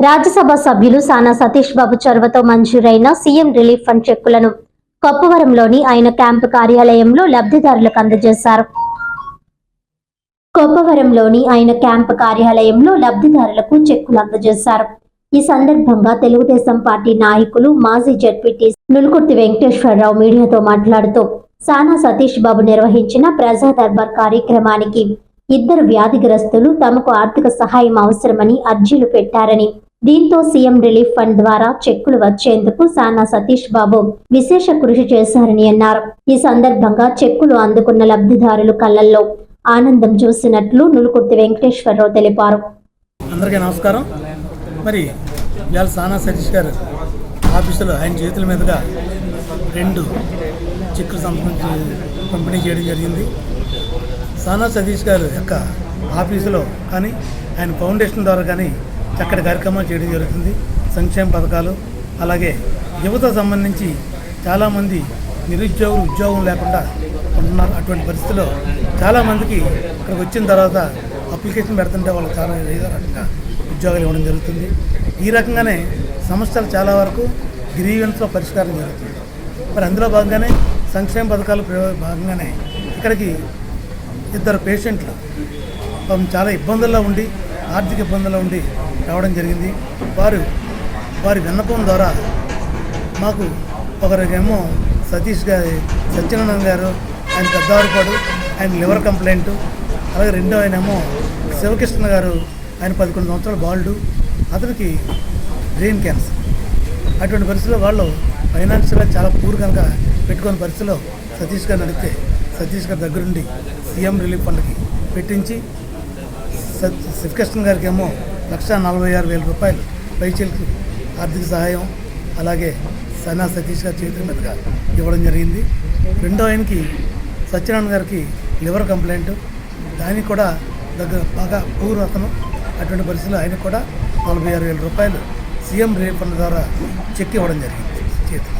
రాజ్యసభ సభ్యులు సానా సతీష్ బాబు చొరవతో మంజూరైన సీఎం రిలీఫ్ ఫండ్ చెక్కులను కొప్పవరంలోని ఆయన క్యాంపు కార్యాలయంలో లబ్ధిదారులకు అందజేశారు. కొప్పవరంలోని ఆయన క్యాంపు కార్యాలయంలో లబ్ధిదారులకు చెక్కులు అందజేశారు. ఈ సందర్భంగా తెలుగుదేశం పార్టీ నాయకులు మాజీ జడ్పీటీ నులుకుర్తి వెంకటేశ్వరరావు మీడియాతో మాట్లాడుతూ సానా సతీష్ బాబు నిర్వహించిన ప్రజా దర్బార్ కార్యక్రమానికి ఇద్దరు వ్యాధిగ్రస్తులు తమకు ఆర్థిక సహాయం అవసరమని అర్జీలు పెట్టారని దీంతో సీఎం రిలీఫ్ ఫండ్ ద్వారా చెక్కులు వచ్చేందుకు సానా సతీష్ బాబు విశేష కృషి చేశారని అన్నారు. ఈ సందర్భంగా చెక్కులు అందుకున్న లబ్ధిదారులు కళ్ళల్లో ఆనందం చూసినట్లు నులుకుర్తి వెంకటేశ్వరరావు తెలిపారు. అందరికీ నమస్కారం. మరి ఇవాళ సానా సతీష్ గారు ఆఫీసులో ఆయన చేతుల మీదుగా రెండు చెక్కులు సంబంధించి పంపిణీ చేయడం జరిగింది. సానా సతీష్ గారు యొక్క ఆఫీసులో కానీ ఆయన ఫౌండేషన్ ద్వారా కానీ చక్కటి కార్యక్రమాలు చేయడం జరుగుతుంది. సంక్షేమ పథకాలు అలాగే యువత సంబంధించి చాలామంది నిరుద్యోగులు ఉద్యోగం లేకుండా ఉంటున్నారు. అటువంటి పరిస్థితిలో చాలామందికి ఇక్కడికి వచ్చిన తర్వాత అప్లికేషన్ పెడుతుంటే వాళ్ళు చాలా ఏదో రకంగా ఉద్యోగాలు ఇవ్వడం జరుగుతుంది. ఈ రకంగానే సమస్యలు చాలా వరకు గ్రీవెన్స్లో పరిష్కారం జరుగుతుంది. మరి అందులో భాగంగానే సంక్షేమ పథకాలు భాగంగానే ఇక్కడికి ఇద్దరు పేషెంట్లు చాలా ఇబ్బందుల్లో ఉండి ఆర్థిక ఇబ్బందుల్లో ఉండి రావడం జరిగింది. వారు వారి విన్నపం ద్వారా మాకు ఒకరికేమో సతీష్ గారి సత్యనారాయణ గారు ఆయన పెద్దవారిపాడు ఆయన లివర్ కంప్లైంట్ అలాగే రెండో ఆయనేమో శివకృష్ణ గారు ఆయన పదకొండు సంవత్సరాల బాల్డు అతనికి బ్రెయిన్ క్యాన్సర్. అటువంటి పరిస్థితుల్లో వాళ్ళు ఫైనాన్షియల్గా చాలా పూర్ కనుక పెట్టుకున్న పరిస్థితిలో సతీష్ గారిని అడిగితే సతీష్ గారి దగ్గరుండి సీఎం రిలీఫ్ ఫండ్కి పెట్టించి శివకృష్ణ గారికి ఏమో లక్ష నలభై ఆరు వేల రూపాయలు పైచీలకు ఆర్థిక సహాయం అలాగే సనా సతీష్ గారి చేతుల మీదుగా ఇవ్వడం జరిగింది. రెండో ఆయనకి సత్యనారాయణ గారికి లివర్ కంప్లైంట్. దానికి కూడా దగ్గర బాగా పూర్ అతను. అటువంటి పరిస్థితుల్లో ఆయనకు కూడా నలభై ఆరు వేల రూపాయలు సీఎం రిలీఫ్ ఫండ్ ద్వారా చెక్ ఇవ్వడం జరిగింది. చేతికి